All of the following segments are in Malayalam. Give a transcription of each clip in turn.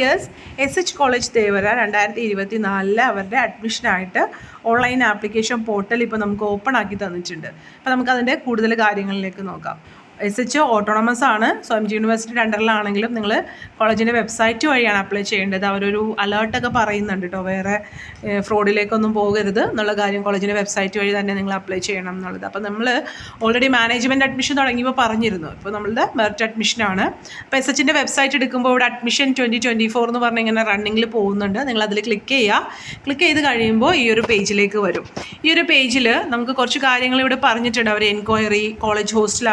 Years S H college Thevara രണ്ടായിരത്തി ഇരുപത്തി നാലിൽ അവരുടെ അഡ്മിഷനായിട്ട് ഓൺലൈൻ ആപ്ലിക്കേഷൻ പോർട്ടൽ ഇപ്പോൾ നമുക്ക് ഓപ്പൺ ആക്കി തന്നിട്ടുണ്ട്. അപ്പോൾ നമുക്കതിന്റെ കൂടുതൽ കാര്യങ്ങളിലേക്ക് നോക്കാം. എസ് എച്ച് ഓട്ടോണമസ് ആണ്. സോ എം ജി യൂണിവേഴ്സിറ്റി രണ്ടറിലാണെങ്കിലും നിങ്ങൾ കോളേജിന്റെ വെബ്സൈറ്റ് വഴിയാണ് അപ്ലൈ ചെയ്യേണ്ടത്. അവരൊരു അലേർട്ടൊക്കെ പറയുന്നുണ്ട് കേട്ടോ വേറെ ഫ്രോഡിലേക്കൊന്നും പോകരുത് എന്നുള്ള കാര്യം കോളേജിന്റെ വെബ്സൈറ്റ് വഴി തന്നെ നിങ്ങൾ അപ്ലൈ ചെയ്യണം എന്നുള്ളത്. അപ്പോൾ നമ്മൾ ഓൾറെഡി മാനേജ്മെന്റ് അഡ്മിഷൻ തുടങ്ങിയപ്പോൾ പറഞ്ഞിരുന്നു. ഇപ്പോൾ നമ്മളുടെ മെറിറ്റ് അഡ്മിഷനാണ് അപ്പോൾ എസ് എച്ചിന്റെ വെബ്സൈറ്റ് എടുക്കുമ്പോൾ ഇവിടെ അഡ്മിഷൻ ട്വന്റി ട്വന്റി ഫോർ എന്ന് പറഞ്ഞ് ഇങ്ങനെ റണ്ണിങ്ങിൽ പോകുന്നുണ്ട്. നിങ്ങൾ അതിൽ ക്ലിക്ക് ചെയ്യുക. ക്ലിക്ക് ചെയ്ത് കഴിയുമ്പോൾ ഈ ഒരു പേജിലേക്ക് വരും. ഈ ഒരു പേജിൽ നമുക്ക് കുറച്ച് കാര്യങ്ങൾ ഇവിടെ പറഞ്ഞിട്ടുണ്ട്. അവർ എൻക്വയറി കോളേജ് ഹോസ്റ്റൽ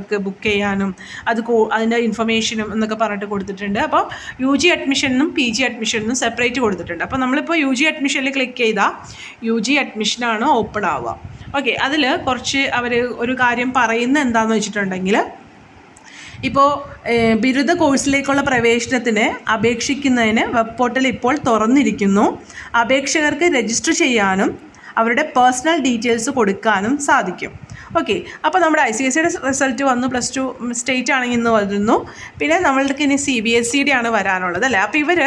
ആവശ്യമുള്ളവർക്ക് ബുക്ക് ചെയ്യാനും അത് അതിന്റെ ഇൻഫർമേഷനും എന്നൊക്കെ പറഞ്ഞിട്ട് കൊടുത്തിട്ടുണ്ട്. അപ്പോൾ യു ജി അഡ്മിഷനും പി ജി അഡ്മിഷനും സെപ്പറേറ്റ് കൊടുത്തിട്ടുണ്ട്. അപ്പോൾ നമ്മളിപ്പോൾ യു ജി അഡ്മിഷനിൽ ക്ലിക്ക് ചെയ്താൽ യു ജി അഡ്മിഷനാണ് ഓപ്പൺ ആവുക. ഓക്കെ അതിൽ കുറച്ച് അവർ ഒരു കാര്യം പറയുന്ന എന്താണെന്ന് വെച്ചിട്ടുണ്ടെങ്കിൽ ഇപ്പോൾ ബിരുദ കോഴ്സിലേക്കുള്ള പ്രവേശനത്തിന് അപേക്ഷിക്കുന്നതിന് വെബ് പോർട്ടൽ ഇപ്പോൾ തുറന്നിരിക്കുന്നു. അപേക്ഷകർക്ക് രജിസ്റ്റർ ചെയ്യാനും അവരുടെ പേഴ്സണൽ ഡീറ്റെയിൽസ് കൊടുക്കാനും സാധിക്കും. ഓക്കെ അപ്പോൾ നമ്മുടെ ഐ സി എസ് സിയുടെ റിസൾട്ട് വന്നു പ്ലസ് ടു സ്റ്റേറ്റ് ആണെങ്കിൽ ഇന്ന് വരുന്നു. പിന്നെ നമ്മൾക്ക് ഇനി സി ബി എസ് സിയുടെ ആണ് വരാനുള്ളത് അല്ലേ? അപ്പോൾ ഇവർ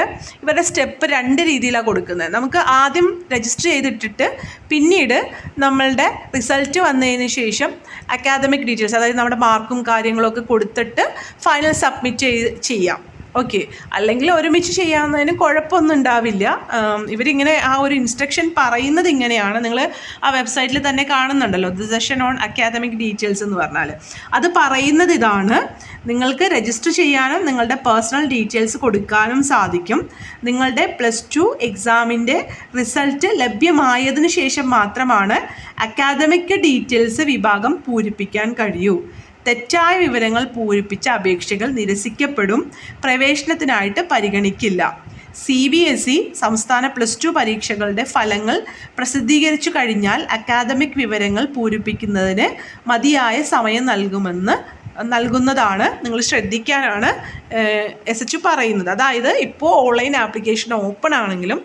ഇവരുടെ സ്റ്റെപ്പ് രണ്ട് രീതിയിലാണ് കൊടുക്കുന്നത്. നമുക്ക് ആദ്യം രജിസ്റ്റർ ചെയ്തിട്ടിട്ട് പിന്നീട് നമ്മളുടെ റിസൾട്ട് വന്നതിന് ശേഷം അക്കാദമിക് ഡീറ്റെയിൽസ് അതായത് നമ്മുടെ മാർക്കും കാര്യങ്ങളൊക്കെ കൊടുത്തിട്ട് ഫൈനൽ സബ്മിറ്റ് ചെയ്യാം. ഓക്കെ അല്ലെങ്കിൽ ഒരുമിച്ച് ചെയ്യാവുന്നതിന് കുഴപ്പമൊന്നും ഉണ്ടാവില്ല. ഇവരിങ്ങനെ ആ ഒരു ഇൻസ്ട്രക്ഷൻ പറയുന്നത് ഇങ്ങനെയാണ്. നിങ്ങൾ ആ വെബ്സൈറ്റിൽ തന്നെ കാണുന്നുണ്ടല്ലോ. The session on academic details എന്ന് പറഞ്ഞാൽ. അത് പറയുന്നത് ഇതാണ്. നിങ്ങൾക്ക് രജിസ്റ്റർ ചെയ്യാനും നിങ്ങളുടെ പേഴ്സണൽ ഡീറ്റെയിൽസ് കൊടുക്കാനും സാധിക്കും. നിങ്ങളുടെ പ്ലസ് ടു എക്സാമിന്റെ റിസൾട്ട് ലഭ്യമായതിനു ശേഷം മാത്രമാണ് അക്കാദമിക് ഡീറ്റെയിൽസ് വിഭാഗം പൂരിപ്പിക്കാൻ കഴിയൂ. തെറ്റായ വിവരങ്ങൾ പൂരിപ്പിച്ച അപേക്ഷകൾ നിരസിക്കപ്പെടും പ്രവേശനത്തിനായിട്ട് പരിഗണിക്കില്ല. സി ബി എസ് ഇ സംസ്ഥാന പ്ലസ് ടു പരീക്ഷകളുടെ ഫലങ്ങൾ പ്രസിദ്ധീകരിച്ചു കഴിഞ്ഞാൽ അക്കാദമിക് വിവരങ്ങൾ പൂരിപ്പിക്കുന്നതിന് മതിയായ സമയം നൽകുമെന്ന് നൽകുന്നതാണ്. നിങ്ങൾ ശ്രദ്ധിക്കാനാണ് എസ് എച്ച് പറയുന്നത്. അതായത് ഇപ്പോൾ ഓൺലൈൻ ആപ്ലിക്കേഷൻ ഓപ്പൺ ആണെങ്കിലും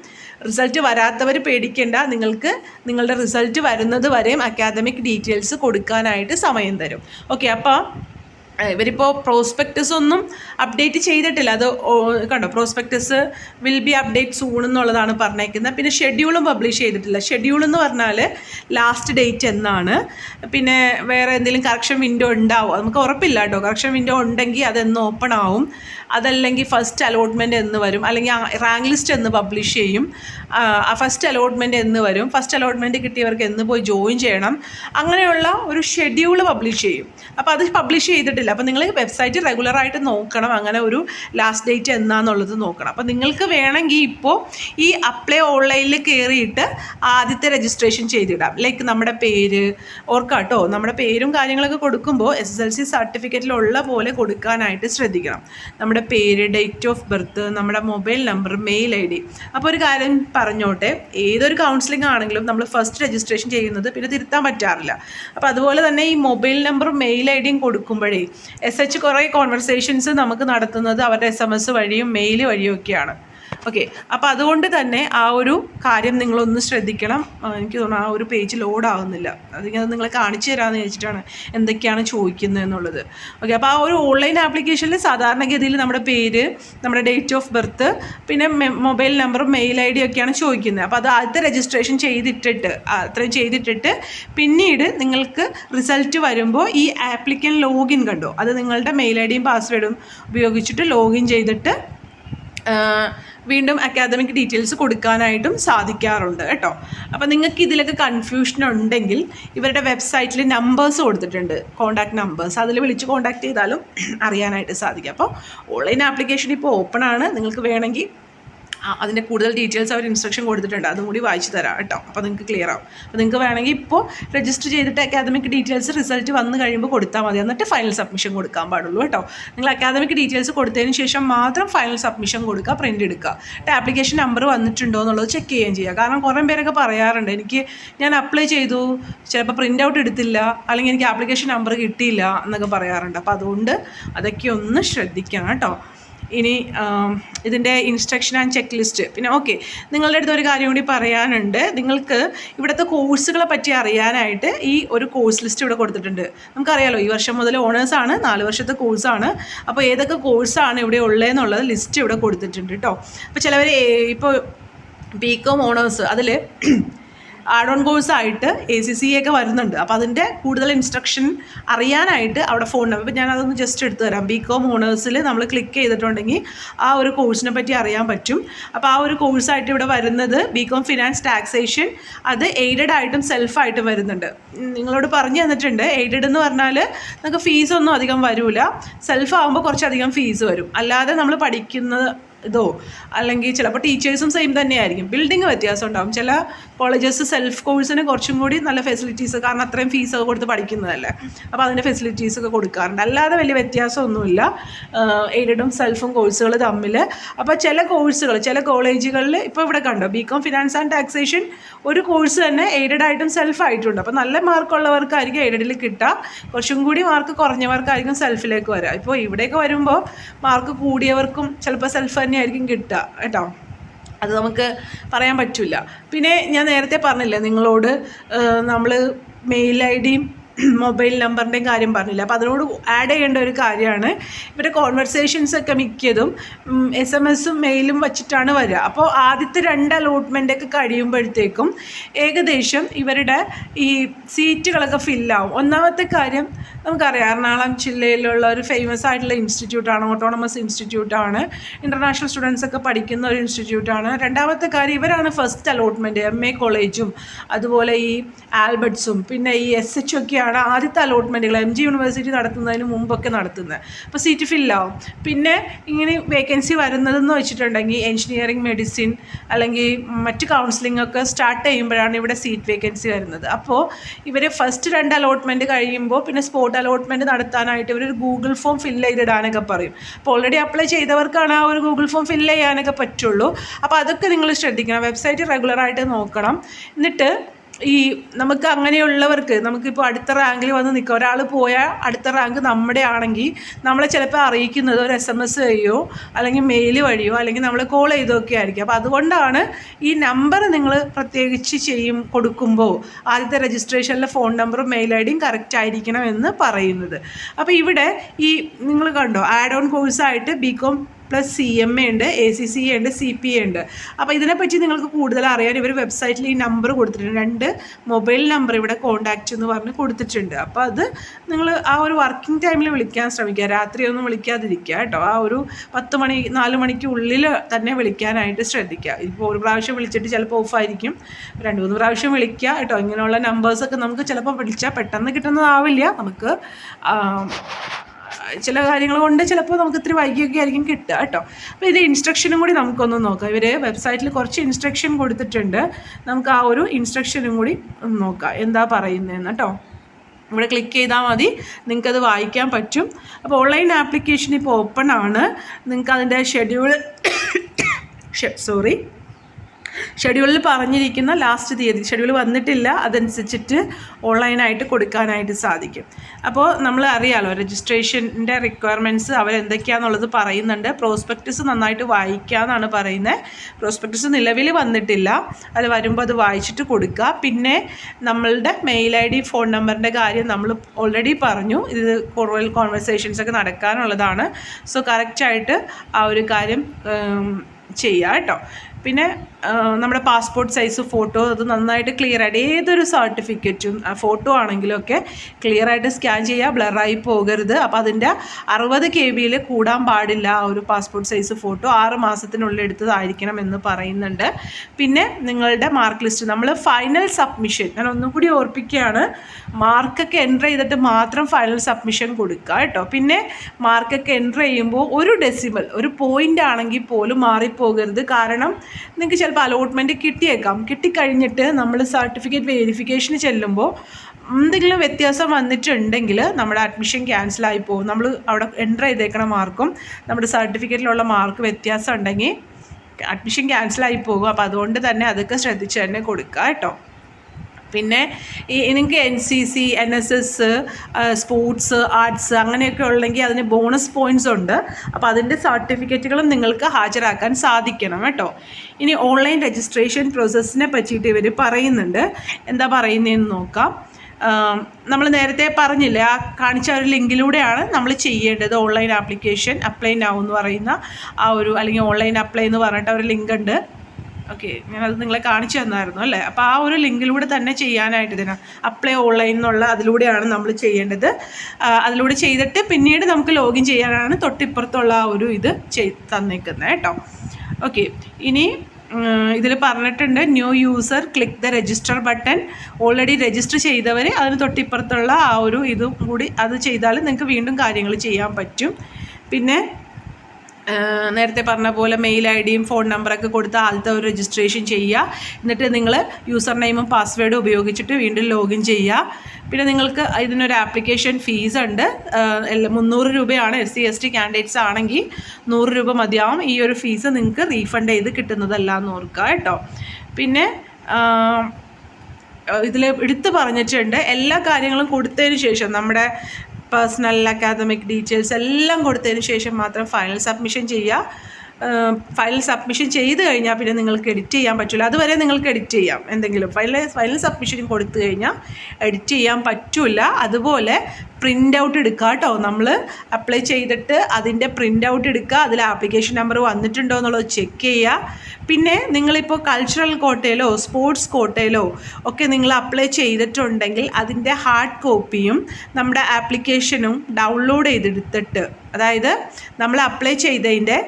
റിസൾട്ട് വരാത്തവർ പേടിക്കേണ്ട. നിങ്ങൾക്ക് നിങ്ങളുടെ റിസൾട്ട് വരുന്നത് വരെയും അക്കാദമിക് ഡീറ്റെയിൽസ് കൊടുക്കാനായിട്ട് സമയം തരും. ഓക്കെ അപ്പോൾ ഇവരിപ്പോൾ പ്രോസ്പെക്ടസ് ഒന്നും അപ്ഡേറ്റ് ചെയ്തിട്ടില്ല. അത് കണ്ടോ? Prospectus will be update soon എന്നുള്ളതാണ് പറഞ്ഞേക്കുന്നത്. പിന്നെ ഷെഡ്യൂളും പബ്ലിഷ് ചെയ്തിട്ടില്ല. ഷെഡ്യൂൾ എന്ന് പറഞ്ഞാൽ ലാസ്റ്റ് ഡേറ്റ് എന്നാണ്. പിന്നെ വേറെ എന്തെങ്കിലും കറക്ഷൻ വിൻഡോ ഉണ്ടാവും? നമുക്ക് ഉറപ്പില്ല കേട്ടോ. കറക്ഷൻ വിൻഡോ ഉണ്ടെങ്കിൽ അതെന്ന് ഓപ്പൺ ആവും. അതല്ലെങ്കിൽ ഫസ്റ്റ് അലോട്ട്മെന്റ് എന്ന് വരും. അല്ലെങ്കിൽ റാങ്ക് ലിസ്റ്റ് എന്ന് പബ്ലിഷ് ചെയ്യും. ഫസ്റ്റ് അലോട്ട്മെന്റ് എന്ന് വരും. ഫസ്റ്റ് അലോട്ട്മെന്റ് കിട്ടിയവർക്ക് എന്ന് പോയി ജോയിൻ ചെയ്യണം. അങ്ങനെയുള്ള ഒരു ഷെഡ്യൂൾ പബ്ലിഷ് ചെയ്യും. അപ്പോൾ അത് പബ്ലിഷ് ചെയ്തിട്ടില്ല. അപ്പോൾ നിങ്ങൾ വെബ്സൈറ്റ് റെഗുലറായിട്ട് നോക്കണം. അങ്ങനെ ഒരു ലാസ്റ്റ് ഡേറ്റ് എന്നാന്നുള്ളത് നോക്കണം. അപ്പോൾ നിങ്ങൾക്ക് വേണമെങ്കിൽ ഇപ്പോൾ ഈ അപ്ലൈ ഓൺലൈനിൽ കയറിയിട്ട് ആദ്യത്തെ രജിസ്ട്രേഷൻ ചെയ്തിടാം. ലൈക്ക് നമ്മുടെ പേര്. ഓർക്കാട്ടോ? നമ്മുടെ പേരും കാര്യങ്ങളൊക്കെ കൊടുക്കുമ്പോൾ എസ് എസ് എൽ സി സർട്ടിഫിക്കറ്റിലുള്ള പോലെ കൊടുക്കാനായിട്ട് ശ്രദ്ധിക്കണം. നമ്മുടെ പേര് ഡേറ്റ് ഓഫ് ബർത്ത് നമ്മുടെ mobile number mail I D അപ്പോൾ ഒരു കാര്യം പറഞ്ഞോട്ടെ. ഏതൊരു കൗൺസിലിംഗ് ആണെങ്കിലും നമ്മൾ ഫസ്റ്റ് രജിസ്ട്രേഷൻ ചെയ്യുന്നത് പിന്നെ തിരുത്താൻ പറ്റാറില്ല. അപ്പോൾ അതുപോലെ തന്നെ ഈ മൊബൈൽ നമ്പറും മെയിൽ ഐ ഡിയും കൊടുക്കുമ്പോഴേ എസ് എച്ച് കുറേ കോൺവെർസേഷൻസ് നമുക്ക് നടത്തുന്നത് അവരുടെ എസ് എം എസ് വഴിയും മെയിൽ വഴിയും ഒക്കെയാണ്. ഓക്കെ അപ്പോൾ അതുകൊണ്ട് തന്നെ ആ ഒരു കാര്യം നിങ്ങളൊന്ന് ശ്രദ്ധിക്കണം. എനിക്ക് തോന്നുന്നു ആ ഒരു പേജ് ലോഡ് ആവുന്നില്ല. അതിങ്ങനെ നിങ്ങളെ കാണിച്ചു തരാമെന്ന് ചോദിച്ചിട്ടാണ് എന്തൊക്കെയാണ് ചോദിക്കുന്നത് എന്നുള്ളത്. ഓക്കെ അപ്പോൾ ആ ഒരു ഓൺലൈൻ ആപ്ലിക്കേഷനിൽ സാധാരണഗതിയിൽ നമ്മുടെ പേര് നമ്മുടെ ഡേറ്റ് ഓഫ് ബർത്ത് പിന്നെ മൊബൈൽ നമ്പറും മെയിൽ ഐ ഡി ഒക്കെയാണ് ചോദിക്കുന്നത്. അപ്പോൾ അത് ആദ്യത്തെ രജിസ്ട്രേഷൻ ചെയ്തിട്ടിട്ട് അത്രയും ചെയ്തിട്ടിട്ട് പിന്നീട് നിങ്ങൾക്ക് റിസൾട്ട് വരുമ്പോൾ ഈ ആപ്ലിക്കൻ ലോഗിൻ കണ്ടോ? അത് നിങ്ങളുടെ മെയിൽ ഐ ഡിയും പാസ്വേഡും ഉപയോഗിച്ചിട്ട് ലോഗിൻ ചെയ്തിട്ട് വീണ്ടും അക്കാദമിക് ഡീറ്റെയിൽസ് കൊടുക്കാനായിട്ടും സാധിക്കാറുണ്ട് കേട്ടോ. അപ്പോൾ നിങ്ങൾക്ക് ഇതിലൊക്കെ കൺഫ്യൂഷൻ ഉണ്ടെങ്കിൽ ഇവരുടെ വെബ്സൈറ്റിൽ നമ്പേഴ്സ് കൊടുത്തിട്ടുണ്ട്. കോൺടാക്ട് നമ്പേഴ്സ് അതിൽ വിളിച്ച് കോൺടാക്ട് ചെയ്താലും അറിയാനായിട്ട് സാധിക്കും. അപ്പോൾ ഓൺലൈൻ ആപ്ലിക്കേഷൻ ഇപ്പോൾ ഓപ്പൺ ആണ്. നിങ്ങൾക്ക് വേണമെങ്കിൽ അതിന്റെ കൂടുതൽ ഡീറ്റെയിൽസ് അവർ ഇൻസ്ട്രക്ഷൻ കൊടുത്തിട്ടുണ്ട്. അതും കൂടി വായിച്ചു തരാം കേട്ടോ. അപ്പോൾ നിങ്ങൾക്ക് ക്ലിയർ ആവും. അപ്പോൾ നിങ്ങൾക്ക് വേണമെങ്കിൽ ഇപ്പോൾ രജിസ്റ്റർ ചെയ്തിട്ട് അക്കാദമിക് ഡീറ്റെയിൽസ് റിസൾട്ട് വന്നു കഴിയുമ്പോൾ കൊടുത്താൽ മതി. എന്നിട്ട് ഫൈനൽ സബ്മിഷൻ കൊടുക്കാൻ പാടുള്ളൂ കേട്ടോ. നിങ്ങൾ അക്കാദമിക് ഡീറ്റെയിൽസ് കൊടുത്തതിന് ശേഷം മാത്രം ഫൈനൽ സബ്മിഷൻ കൊടുക്കുക പ്രിന്റ് എടുക്കുക. എന്നിട്ട് ആപ്ലിക്കേഷൻ നമ്പർ വന്നിട്ടുണ്ടോ എന്നുള്ളത് ചെക്ക് ചെയ്യുകയും ചെയ്യുക. കാരണം കുറേ പേരൊക്കെ പറയാറുണ്ട് എനിക്ക് ഞാൻ അപ്ലൈ ചെയ്തു. ചിലപ്പോൾ പ്രിന്റ് ഔട്ട് എടുത്തില്ല. അല്ലെങ്കിൽ എനിക്ക് ആപ്ലിക്കേഷൻ നമ്പർ കിട്ടിയില്ല എന്നൊക്കെ പറയാറുണ്ട്. അപ്പോൾ അതുകൊണ്ട് അതൊക്കെ ഒന്ന് ശ്രദ്ധിക്കണം കേട്ടോ. ഇനി ഇതിന്റെ ഇൻസ്ട്രക്ഷൻ ആൻഡ് ചെക്ക് ലിസ്റ്റ് പിന്നെ ഓക്കെ നിങ്ങളുടെ അടുത്ത് ഒരു കാര്യം കൂടി പറയാനുണ്ട്. നിങ്ങൾക്ക് ഇവിടുത്തെ കോഴ്സുകളെ പറ്റി അറിയാനായിട്ട് ഈ ഒരു കോഴ്സ് ലിസ്റ്റ് ഇവിടെ കൊടുത്തിട്ടുണ്ട്. നമുക്കറിയാലോ ഈ വർഷം മുതൽ ഓണേഴ്സാണ് നാല് വർഷത്തെ കോഴ്സാണ് അപ്പോൾ ഏതൊക്കെ കോഴ്സാണ് ഇവിടെ ഉള്ളതെന്നുള്ളത് ലിസ്റ്റ് ഇവിടെ കൊടുത്തിട്ടുണ്ട് കേട്ടോ അപ്പോൾ ചിലവർ ഇപ്പോൾ ബി കോം ഓണേഴ്സ് അതിൽ ആഡ് ഓൺ കോഴ്സായിട്ട് എ സി സി ഒക്കെ വരുന്നുണ്ട്. അപ്പോൾ അതിന്റെ കൂടുതൽ ഇൻസ്ട്രക്ഷൻ അറിയാനായിട്ട് അവിടെ ഫോൺ നമ്പർ ഞാൻ അതൊന്ന് ജസ്റ്റ് എടുത്തു തരാം. ബി കോം ഓണേഴ്സിൽ നമ്മൾ ക്ലിക്ക് ചെയ്തിട്ടുണ്ടെങ്കിൽ ആ ഒരു കോഴ്സിനെ പറ്റി അറിയാൻ പറ്റും. അപ്പോൾ ആ ഒരു കോഴ്സായിട്ട് ഇവിടെ വരുന്നത് ബി കോം ഫിനാൻസ് ടാക്സേഷൻ അത് എയ്ഡഡ് ആയിട്ടും സെൽഫായിട്ടും വരുന്നുണ്ട്. നിങ്ങളോട് പറഞ്ഞു തന്നിട്ടുണ്ട്. എയ്ഡഡ് എന്ന് പറഞ്ഞാൽ നമുക്ക് ഫീസൊന്നും അധികം വരില്ല സെൽഫ് ആകുമ്പോൾ കുറച്ചധികം ഫീസ് വരും. അല്ലാതെ നമ്മൾ പഠിക്കുന്നത് ഇതോ അല്ലെങ്കിൽ ചിലപ്പോൾ ടീച്ചേഴ്സും സെയിം തന്നെയായിരിക്കും. ബിൽഡിംഗ് വ്യത്യാസം ഉണ്ടാകും ചില കോളേജസ് സെൽഫ് കോഴ്സിന് കുറച്ചും കൂടി നല്ല ഫെസിലിറ്റീസ് കാരണം അത്രയും ഫീസ് ഒക്കെ കൊടുത്ത് പഠിക്കുന്നതല്ലേ. അപ്പോൾ അതിന്റെ ഫെസിലിറ്റീസ് ഒക്കെ കൊടുക്കാറുണ്ട്. അല്ലാതെ വലിയ വ്യത്യാസമൊന്നുമില്ല. എയ്ഡഡും സെൽഫും കോഴ്സുകൾ തമ്മിൽ അപ്പോൾ ചില കോഴ്സുകൾ ചില കോളേജുകളിൽ ഇപ്പോൾ ഇവിടെ കണ്ടോ B com finance and taxation ഒരു കോഴ്സ് തന്നെ എയ്ഡഡ് ആയിട്ടും സെൽഫ് ആയിട്ടുണ്ട്. അപ്പോൾ നല്ല മാർക്കുള്ളവർക്കായിരിക്കും എയ്ഡഡിൽ കിട്ടുക. കുറച്ചും കൂടി മാർക്ക് കുറഞ്ഞവർക്കായിരിക്കും സെൽഫിലേക്ക് വരിക. ഇപ്പോൾ ഇവിടെയൊക്കെ വരുമ്പോൾ മാർക്ക് കൂടിയവർക്കും ചിലപ്പോൾ സെൽഫ് തന്നെയായിരിക്കും കിട്ടുക. കേട്ടോ? അത് നമുക്ക് പറയാൻ പറ്റില്ല പിന്നെ ഞാൻ നേരത്തെ പറഞ്ഞില്ലേ നിങ്ങളോട് നമ്മൾ മെയിൽ ഐ ഡിയും മൊബൈൽ നമ്പറിന്റെയും കാര്യം പറഞ്ഞില്ല. അപ്പോൾ അതിനോട് ആഡ് ചെയ്യേണ്ട ഒരു കാര്യമാണ്. ഇവരുടെ കോൺവെർസേഷൻസ് ഒക്കെ മിക്കതും എസ് എം എസും മെയിലും വച്ചിട്ടാണ് വരിക. അപ്പോൾ ആദ്യത്തെ രണ്ട് അലോട്ട്മെന്റ് ഒക്കെ കഴിയുമ്പോഴത്തേക്കും ഏകദേശം ഇവരുടെ ഈ സീറ്റുകളൊക്കെ ഫില്ലാവും ഒന്നാമത്തെ കാര്യം നമുക്കറിയാം എറണാകുളം ജില്ലയിലുള്ള ഒരു ഫേമസ് ആയിട്ടുള്ള ഇൻസ്റ്റിറ്റ്യൂട്ടാണ് ഓട്ടോണമസ് ഇൻസ്റ്റിറ്റ്യൂട്ടാണ് ഇന്റർനാഷണൽ സ്റ്റുഡൻസ് ഒക്കെ പഠിക്കുന്ന ഒരു ഇൻസ്റ്റിറ്റ്യൂട്ടാണ് രണ്ടാമത്തെ കാര്യം ഇവരാണ് ഫസ്റ്റ് അലോട്ട്മെന്റ് എം എ കോളേജും അതുപോലെ ഈ ആൽബർട്ട്സും പിന്നെ ഈ എസ് എച്ച് ഒക്കെയാണ് ആദ്യത്തെ അലോട്ട്മെന്റുകൾ എം ജി യൂണിവേഴ്സിറ്റി നടത്തുന്നതിന് മുമ്പൊക്കെ നടത്തുന്നത്. അപ്പോൾ സീറ്റ് ഫില്ലാവും പിന്നെ ഇങ്ങനെ വേക്കൻസി വരുന്നതെന്ന് വെച്ചിട്ടുണ്ടെങ്കിൽ എഞ്ചിനീയറിംഗ് മെഡിസിൻ അല്ലെങ്കിൽ മറ്റ് കൗൺസിലിംഗ് ഒക്കെ സ്റ്റാർട്ട് ചെയ്യുമ്പോഴാണ് ഇവിടെ സീറ്റ് വേക്കൻസി വരുന്നത്. അപ്പോൾ ഇവർ ഫസ്റ്റ് രണ്ട് അലോട്ട്മെന്റ് കഴിയുമ്പോൾ പിന്നെ സ്പോട്ട് അലോട്ട്മെന്റ് നടത്താനായിട്ട് ഇവർ ഒരു ഗൂഗിൾ ഫോം ഫില്ല് ചെയ്തിടാനൊക്കെ പറയും. അപ്പോൾ ഓൾറെഡി അപ്ലൈ ചെയ്തവർക്കാണ് ആ ഒരു ഗൂഗിൾ ഫോം ഫില്ല് ചെയ്യാനൊക്കെ പറ്റുള്ളൂ. അപ്പോൾ അതൊക്കെ നിങ്ങൾ ശ്രദ്ധിക്കണം. വെബ്സൈറ്റ് റെഗുലറായിട്ട് നോക്കണം. എന്നിട്ട് ഈ നമുക്ക് അങ്ങനെയുള്ളവർക്ക് നമുക്കിപ്പോൾ അടുത്ത റാങ്കിൽ വന്ന് നിൽക്കുക ഒരാൾ പോയാൽ അടുത്ത റാങ്ക് നമ്മുടെ ആണെങ്കിൽ നമ്മളെ ചിലപ്പോൾ അറിയിക്കുന്നത് ഒരു എസ് എം എസ് വഴിയോ അല്ലെങ്കിൽ മെയിൽ വഴിയോ അല്ലെങ്കിൽ നമ്മളെ കോൾ ചെയ്തൊക്കെ ആയിരിക്കും. അപ്പോൾ അതുകൊണ്ടാണ് ഈ നമ്പർ നിങ്ങൾ പ്രത്യേകിച്ച് ചെയ്യും കൊടുക്കുമ്പോൾ ആദ്യത്തെ രജിസ്ട്രേഷനിലെ ഫോൺ നമ്പറും മെയിൽ ഐ ഡിയും കറക്റ്റ് ആയിരിക്കണം എന്ന് പറയുന്നത്. അപ്പോൾ ഇവിടെ ഈ നിങ്ങൾ കണ്ടോ add on കോഴ്സായിട്ട് B com plus C M A ഉണ്ട് എ സി സി എ ഉണ്ട് സി പി എ ഉണ്ട്. അപ്പോൾ ഇതിനെപ്പറ്റി നിങ്ങൾക്ക് കൂടുതൽ അറിയാൻ ഇവർ വെബ്സൈറ്റിൽ ഈ നമ്പർ കൊടുത്തിട്ടുണ്ട്. രണ്ട് മൊബൈൽ നമ്പർ ഇവിടെ കോൺടാക്റ്റ് എന്ന് പറഞ്ഞ് കൊടുത്തിട്ടുണ്ട്. അപ്പോൾ അത് നിങ്ങൾ ആ ഒരു വർക്കിംഗ് ടൈമിൽ വിളിക്കാൻ ശ്രമിക്കുക. രാത്രിയൊന്നും വിളിക്കാതിരിക്കുക കേട്ടോ. ആ ഒരു പത്ത് മണി നാല് മണിക്ക് ഉള്ളിൽ തന്നെ വിളിക്കാനായിട്ട് ശ്രദ്ധിക്കുക. ഇപ്പോൾ ഒരു പ്രാവശ്യം വിളിച്ചിട്ട് ചിലപ്പോൾ ഓഫായിരിക്കും രണ്ട് മൂന്ന് പ്രാവശ്യം വിളിക്കുക കേട്ടോ. ഇങ്ങനെയുള്ള നമ്പേഴ്സൊക്കെ നമുക്ക് ചിലപ്പോൾ വിളിച്ചാൽ പെട്ടെന്ന് കിട്ടുന്നതാവില്ല. നമുക്ക് ചില കാര്യങ്ങൾ കൊണ്ട് ചിലപ്പോൾ നമുക്ക് ഇത്തിരി വൈകിയൊക്കെ ആയിരിക്കും കിട്ടുക കേട്ടോ. അപ്പോൾ ഇതിന്റെ ഇൻസ്ട്രക്ഷനും കൂടി നമുക്കൊന്ന് നോക്കാം. ഇവർ വെബ്സൈറ്റിൽ കുറച്ച് ഇൻസ്ട്രക്ഷൻ കൊടുത്തിട്ടുണ്ട്. നമുക്ക് ആ ഒരു ഇൻസ്ട്രക്ഷനും കൂടി നോക്കാം. എന്താ പറയുന്നതെന്ന് കേട്ടോ. ഇവിടെ ക്ലിക്ക് ചെയ്താൽ മതി. നിങ്ങൾക്കത് വായിക്കാൻ പറ്റും. അപ്പോൾ ഓൺലൈൻ ആപ്ലിക്കേഷൻ ഇപ്പോൾ ഓപ്പൺ ആണ്. നിങ്ങൾക്ക് അതിന്റെ ഷെഡ്യൂൾ സോറി ഷെഡ്യൂളിൽ പറഞ്ഞിരിക്കുന്ന ലാസ്റ്റ് തീയതി. ഷെഡ്യൂൾ വന്നിട്ടില്ല. അതനുസരിച്ചിട്ട് ഓൺലൈനായിട്ട് കൊടുക്കാനായിട്ട് സാധിക്കും. അപ്പോൾ നമ്മൾ അറിയാലോ രജിസ്ട്രേഷന്റെ റിക്വയർമെന്റ്സ് അവരെന്തൊക്കെയാണെന്നുള്ളത് പറയുന്നുണ്ട്. പ്രോസ്പെക്റ്റസ് നന്നായിട്ട് വായിക്കുക എന്നാണ് പറയുന്നത് പ്രോസ്പെക്റ്റസ് നിലവിൽ വന്നിട്ടില്ല. അത് വരുമ്പോൾ അത് വായിച്ചിട്ട് കൊടുക്കുക. പിന്നെ നമ്മളുടെ മെയിൽ ഐ ഡി ഫോൺ നമ്പറിന്റെ കാര്യം നമ്മൾ ഓൾറെഡി പറഞ്ഞു. ഇത് കൂടുതൽ കോൺവെർസേഷൻസ് ഒക്കെ നടക്കാനുള്ളതാണ്. സോ കറക്റ്റായിട്ട് ആ ഒരു കാര്യം ചെയ്യാം കേട്ടോ. പിന്നെ നമ്മുടെ പാസ്പോർട്ട് സൈസ് ഫോട്ടോ അത് നന്നായിട്ട് ക്ലിയർ ആയിട്ട് ഏതൊരു സർട്ടിഫിക്കറ്റും ഫോട്ടോ ആണെങ്കിലും ഒക്കെ ക്ലിയർ ആയിട്ട് സ്കാൻ ചെയ്യുക ബ്ലറായി പോകരുത്. അപ്പോൾ അതിന്റെ അറുപത് കെ ബിയിൽ കൂടാൻ പാടില്ല ആ ഒരു പാസ്പോർട്ട് സൈസ് ഫോട്ടോ ആറ് മാസത്തിനുള്ളിൽ എടുത്തതായിരിക്കണം എന്ന് പറയുന്നുണ്ട്. പിന്നെ നിങ്ങളുടെ മാർക്ക് ലിസ്റ്റ് നമ്മൾ ഫൈനൽ സബ്മിഷൻ ഞാൻ ഒന്നും കൂടി ഓർപ്പിക്കുകയാണ് മാർക്കൊക്കെ എന്റർ ചെയ്തിട്ട് മാത്രം ഫൈനൽ സബ്മിഷൻ കൊടുക്കുക കേട്ടോ. പിന്നെ മാർക്കൊക്കെ എന്റർ ചെയ്യുമ്പോൾ ഒരു ഡെസിമൽ ഒരു പോയിന്റ് ആണെങ്കിൽ പോലും മാറിപ്പോകരുത്. കാരണം നിങ്ങൾക്ക് ചിലപ്പോൾ അലോട്ട്മെന്റ് കിട്ടിയേക്കാം. കിട്ടിക്കഴിഞ്ഞിട്ട് നമ്മൾ സർട്ടിഫിക്കറ്റ് വെരിഫിക്കേഷന് ചെല്ലുമ്പോൾ എന്തെങ്കിലും വ്യത്യാസം വന്നിട്ടുണ്ടെങ്കിൽ നമ്മുടെ അഡ്മിഷൻ ക്യാൻസലായി പോകും. നമ്മൾ അവിടെ എന്റർ ചെയ്തേക്കണ മാർക്കും നമ്മുടെ സർട്ടിഫിക്കറ്റിലുള്ള മാർക്ക് വ്യത്യാസം ഉണ്ടെങ്കിൽ അഡ്മിഷൻ ക്യാൻസലായി പോകും. അപ്പോൾ അതുകൊണ്ട് തന്നെ അതൊക്കെ ശ്രദ്ധിച്ച് തന്നെ കൊടുക്കുക കേട്ടോ. പിന്നെ ഈ നിങ്ങൾക്ക് N C C N S S sports arts അങ്ങനെയൊക്കെ ഉള്ളെങ്കിൽ അതിന് ബോണസ് പോയിന്റ്സ് ഉണ്ട്. അപ്പോൾ അതിന്റെ സർട്ടിഫിക്കറ്റുകളും നിങ്ങൾക്ക് ഹാജരാക്കാൻ സാധിക്കണം കേട്ടോ. ഇനി ഓൺലൈൻ രജിസ്ട്രേഷൻ പ്രോസസ്സിനെ പറ്റിയിട്ട് ഇവർ പറയുന്നുണ്ട്. എന്താ പറയുന്നതെന്ന് നോക്കാം. നമ്മൾ നേരത്തെ പറഞ്ഞില്ലേ ആ കാണിച്ച ഒരു ലിങ്കിലൂടെയാണ് നമ്മൾ ചെയ്യേണ്ടത് ഓൺലൈൻ ആപ്ലിക്കേഷൻ അപ്ലൈ നൗ എന്ന് പറയുന്ന ആ ഒരു അല്ലെങ്കിൽ ഓൺലൈൻ അപ്ലൈ എന്ന് പറഞ്ഞിട്ട് ഒരു ലിങ്ക് ഉണ്ട് ഓക്കെ ഞാനത് നിങ്ങളെ കാണിച്ചു തന്നായിരുന്നു അല്ലേ? അപ്പോൾ ആ ഒരു ലിങ്കിലൂടെ തന്നെ ചെയ്യാനായിട്ട് ഇതിന് അപ്ലൈ ഓൺലൈൻ എന്നുള്ള അതിലൂടെയാണ് നമ്മൾ ചെയ്യേണ്ടത്. അതിലൂടെ ചെയ്തിട്ട് പിന്നീട് നമുക്ക് ലോഗിൻ ചെയ്യാനാണ് തൊട്ടിപ്പുറത്തുള്ള ആ ഒരു ഇത് ചെയ് തന്നേക്കുന്നത് കേട്ടോ. ഓക്കെ ഇനി ഇതിൽ പറഞ്ഞിട്ടുണ്ട് new user click the register button already register ചെയ്തവർ അതിന് തൊട്ടിപ്പുറത്തുള്ള ആ ഒരു ഇതും കൂടി അത് ചെയ്താൽ നിങ്ങൾക്ക് വീണ്ടും കാര്യങ്ങൾ ചെയ്യാൻ പറ്റും. പിന്നെ നേരത്തെ പറഞ്ഞ പോലെ മെയിൽ ഐ ഡിയും ഫോൺ നമ്പറൊക്കെ കൊടുത്ത് ആദ്യത്തെ ഒരു രജിസ്ട്രേഷൻ ചെയ്യുക. എന്നിട്ട് നിങ്ങൾ യൂസർ നെയിമും പാസ്വേഡും ഉപയോഗിച്ചിട്ട് വീണ്ടും ലോഗിൻ ചെയ്യുക. പിന്നെ നിങ്ങൾക്ക് ഇതിനൊരു ആപ്ലിക്കേഷൻ ഫീസ് ഉണ്ട്. മുന്നൂറ് രൂപയാണ് S C S T candidates ആണെങ്കിൽ നൂറ് രൂപ മതിയാവും. ഈ ഒരു ഫീസ് നിങ്ങൾക്ക് റീഫണ്ട് ചെയ്ത് കിട്ടുന്നതല്ല എന്ന് ഓർക്കുക കേട്ടോ. പിന്നെ ഇതിൽ എടുത്തു പറഞ്ഞിട്ടുണ്ട്. എല്ലാ കാര്യങ്ങളും കൊടുത്തതിന് ശേഷം നമ്മുടെ പേഴ്സണൽ അക്കാദമിക് ഡീറ്റെയിൽസ് എല്ലാം കൊടുത്തതിന് ശേഷം മാത്രം ഫൈനൽ സബ്മിഷൻ ചെയ്യുക. ഫയൽ സബ്മിഷൻ ചെയ്ത് കഴിഞ്ഞാൽ പിന്നെ നിങ്ങൾക്ക് എഡിറ്റ് ചെയ്യാൻ പറ്റില്ല അതുവരെ നിങ്ങൾക്ക് എഡിറ്റ് ചെയ്യാം എന്തെങ്കിലും. ഫയൽ ഫയൽ സബ്മിഷൻ കൊടുത്തു കഴിഞ്ഞാൽ എഡിറ്റ് ചെയ്യാൻ പറ്റില്ല അതുപോലെ പ്രിന്റ് ഔട്ട് എടുക്കുക കേട്ടോ നമ്മൾ അപ്ലൈ ചെയ്തിട്ട് അതിന്റെ പ്രിന്റ് ഔട്ട് എടുക്കുക അതിൽ ആപ്ലിക്കേഷൻ നമ്പർ വന്നിട്ടുണ്ടോ എന്നുള്ളത് ചെക്ക് ചെയ്യുക പിന്നെ നിങ്ങളിപ്പോൾ കൾച്ചറൽ കോട്ടയിലോ സ്പോർട്സ് കോട്ടയിലോ ഒക്കെ നിങ്ങൾ അപ്ലൈ ചെയ്തിട്ടുണ്ടെങ്കിൽ അതിന്റെ ഹാർഡ് കോപ്പിയും നമ്മുടെ ആപ്ലിക്കേഷനും ഡൗൺലോഡ് ചെയ്തെടുത്തിട്ട് അതായത് നമ്മൾ അപ്ലൈ ചെയ്തതിന്റെ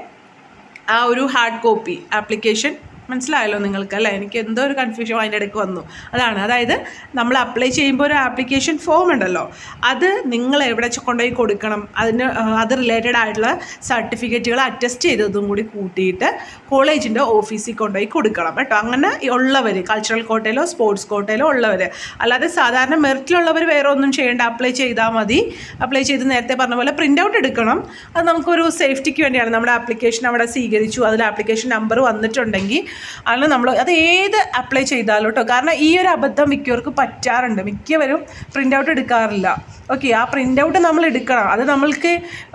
ആ ഒരു ഹാർഡ് കോപ്പി ആപ്ലിക്കേഷൻ മനസ്സിലായല്ലോ നിങ്ങൾക്ക് അല്ലേ? എനിക്ക് എന്തോ ഒരു കൺഫ്യൂഷൻ അതിന്റെ ഇടയ്ക്ക് വന്നു. അതാണ്. അതായത് നമ്മൾ അപ്ലൈ ചെയ്യുമ്പോൾ ഒരു ആപ്ലിക്കേഷൻ ഫോം ഉണ്ടല്ലോ. അത് നിങ്ങൾ എവിടെ കൊണ്ടുപോയി കൊടുക്കണം? അതിന് അത് റിലേറ്റഡ് ആയിട്ടുള്ള സർട്ടിഫിക്കറ്റുകൾ അറ്റസ്റ്റ് ചെയ്തതും കൂടി കൂട്ടിയിട്ട് കോളേജിന്റെ ഓഫീസിൽ കൊണ്ടുപോയി കൊടുക്കണം കേട്ടോ. അങ്ങനെ ഉള്ളവർ കൾച്ചറൽ കോട്ടയിലോ സ്പോർട്സ് കോട്ടയിലോ ഉള്ളവർ അല്ലാതെ സാധാരണ മെറിറ്റിലുള്ളവർ വേറെ ഒന്നും ചെയ്യേണ്ട. അപ്ലൈ ചെയ്താൽ മതി. അപ്ലൈ ചെയ്ത് നേരത്തെ പറഞ്ഞ പോലെ പ്രിന്റ് ഔട്ട് എടുക്കണം. അത് നമുക്കൊരു സേഫ്റ്റിക്ക് വേണ്ടിയാണ്. നമ്മുടെ ആപ്ലിക്കേഷൻ അവിടെ സ്വീകരിച്ചു. അതിൽ ആപ്ലിക്കേഷൻ നമ്പർ വന്നിട്ടുണ്ടെങ്കിൽ അതിൽ നമ്മൾ അത് ഏത് അപ്ലൈ ചെയ്താലും കേട്ടോ കാരണം ഈ ഒരു അബദ്ധം മിക്കവർക്ക് പറ്റാറുണ്ട്. മിക്കവരും പ്രിന്റ് ഔട്ട് എടുക്കാറില്ല. ഓക്കെ ആ പ്രിന്റ് ഔട്ട് നമ്മൾ എടുക്കണം. അത് നമ്മൾക്ക്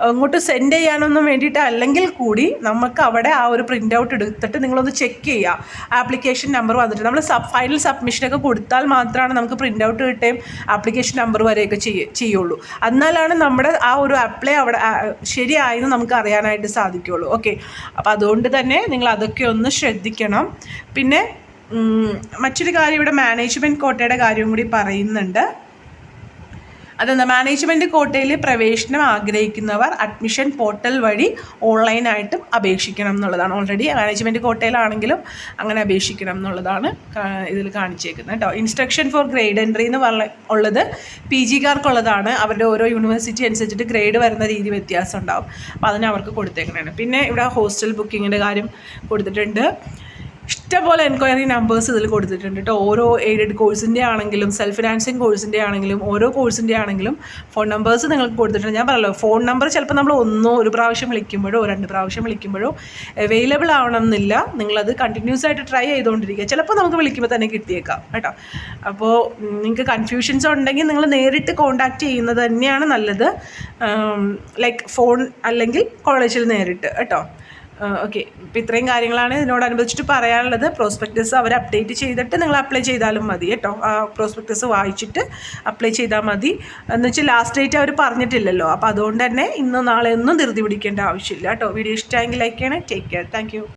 അങ്ങോട്ട് സെൻഡ് ചെയ്യാനൊന്നും വേണ്ടിയിട്ട് അല്ലെങ്കിൽ കൂടി നമുക്ക് അവിടെ ആ ഒരു പ്രിന്റ് ഔട്ട് എടുത്തിട്ട് നിങ്ങളൊന്ന് ചെക്ക് ചെയ്യുക ആപ്ലിക്കേഷൻ നമ്പർ വന്നിട്ട്. നമ്മൾ സബ് ഫൈനൽ സബ്മിഷനൊക്കെ കൊടുത്താൽ മാത്രമാണ് നമുക്ക് പ്രിന്റ് ഔട്ട് കിട്ടുകയും ആപ്ലിക്കേഷൻ നമ്പർ വരെയൊക്കെ ചെയ്യ ചെയ്യുള്ളൂ. എന്നാലാണ് നമ്മുടെ ആ ഒരു അപ്ലൈ അവിടെ ശരിയായെന്ന് നമുക്ക് അറിയാനായിട്ട് സാധിക്കുകയുള്ളൂ ഓക്കെ അപ്പോൾ അതുകൊണ്ട് തന്നെ നിങ്ങൾ അതൊക്കെ ഒന്ന് ശ്രദ്ധിക്കണം. പിന്നെ മറ്റൊരു കാര്യം ഇവിടെ മാനേജ്മെന്റ് കോട്ടയുടെ കാര്യവും കൂടി പറയുന്നുണ്ട്. അതെന്താ? മാനേജ്മെന്റ് കോട്ടയിൽ പ്രവേശനം ആഗ്രഹിക്കുന്നവർ അഡ്മിഷൻ പോർട്ടൽ വഴി ഓൺലൈനായിട്ടും അപേക്ഷിക്കണം എന്നുള്ളതാണ്. ഓൾറെഡി മാനേജ്മെന്റ് കോട്ടയിലാണെങ്കിലും അങ്ങനെ അപേക്ഷിക്കണം എന്നുള്ളതാണ് ഇതിൽ കാണിച്ചേക്കുന്നത് കേട്ടോ. ഇൻസ്ട്രക്ഷൻ ഫോർ ഗ്രേഡ് എൻട്രി എന്ന് പറഞ്ഞ ഉള്ളത് പി ജിക്കാർക്കുള്ളതാണ്. അവരുടെ ഓരോ യൂണിവേഴ്സിറ്റി അനുസരിച്ചിട്ട് ഗ്രേഡ് വരുന്ന രീതി വ്യത്യാസം ഉണ്ടാവും. അപ്പോൾ അതിന് അവർക്ക് പിന്നെ ഇവിടെ ഹോസ്റ്റൽ ബുക്കിങ്ങിന്റെ കാര്യം കൊടുത്തിട്ടുണ്ട്. ഇഷ്ടംപോലെ എൻക്വയറി നമ്പേഴ്സ് ഇതിൽ കൊടുത്തിട്ടുണ്ട് കേട്ടോ ഓരോ എയ്ഡഡ് കോഴ്സിന്റെ ആണെങ്കിലും സെൽഫ് ഫിനാൻസിങ് കോഴ്സിന്റെ ആണെങ്കിലും ഓരോ കോഴ്സിന്റെ ആണെങ്കിലും ഫോൺ നമ്പേഴ്സ് നിങ്ങൾക്ക് കൊടുത്തിട്ടുണ്ട്. ഞാൻ പറയല്ലോ ഫോൺ നമ്പർ ചിലപ്പോൾ നമ്മൾ ഒന്നോ ഒരു പ്രാവശ്യം വിളിക്കുമ്പോഴോ രണ്ട് പ്രാവശ്യം വിളിക്കുമ്പോഴോ അവൈലബിൾ ആവണം എന്നില്ല നിങ്ങളത് കണ്ടിന്യൂസ് ആയിട്ട് ട്രൈ ചെയ്തുകൊണ്ടിരിക്കുക ചിലപ്പോൾ നമുക്ക് വിളിക്കുമ്പോൾ തന്നെ കിട്ടിയേക്കാം കേട്ടോ. അപ്പോൾ നിങ്ങൾക്ക് കൺഫ്യൂഷൻസ് ഉണ്ടെങ്കിൽ നിങ്ങൾ നേരിട്ട് കോൺടാക്റ്റ് ചെയ്യുന്നത് തന്നെയാണ് നല്ലത്. ലൈക്ക് ഫോൺ അല്ലെങ്കിൽ കോളേജിൽ നേരിട്ട് കേട്ടോ. ഓക്കെ ഇപ്പം ഇത്രയും കാര്യങ്ങളാണ് ഇതിനോടനുബന്ധിച്ചിട്ട് പറയാനുള്ളത്. പ്രോസ്പെക്ടസ് അവർ അപ്ഡേറ്റ് ചെയ്തിട്ട് നിങ്ങൾ അപ്ലൈ ചെയ്താലും മതി കേട്ടോ. ആ പ്രോസ്പെക്ടസ് വായിച്ചിട്ട് അപ്ലൈ ചെയ്താൽ മതി. എന്ന് വെച്ചാൽ ലാസ്റ്റ് ഡേറ്റ് അവർ പറഞ്ഞിട്ടില്ലല്ലോ. അപ്പോൾ അതുകൊണ്ട് തന്നെ ഇന്നും നാളെ ഒന്നും ധൃതി പിടിക്കേണ്ട ആവശ്യമില്ല കേട്ടോ. വീഡിയോ ഇഷ്ടമായെങ്കിൽ ലൈക്ക് ചെയ്യണേ. Take care thank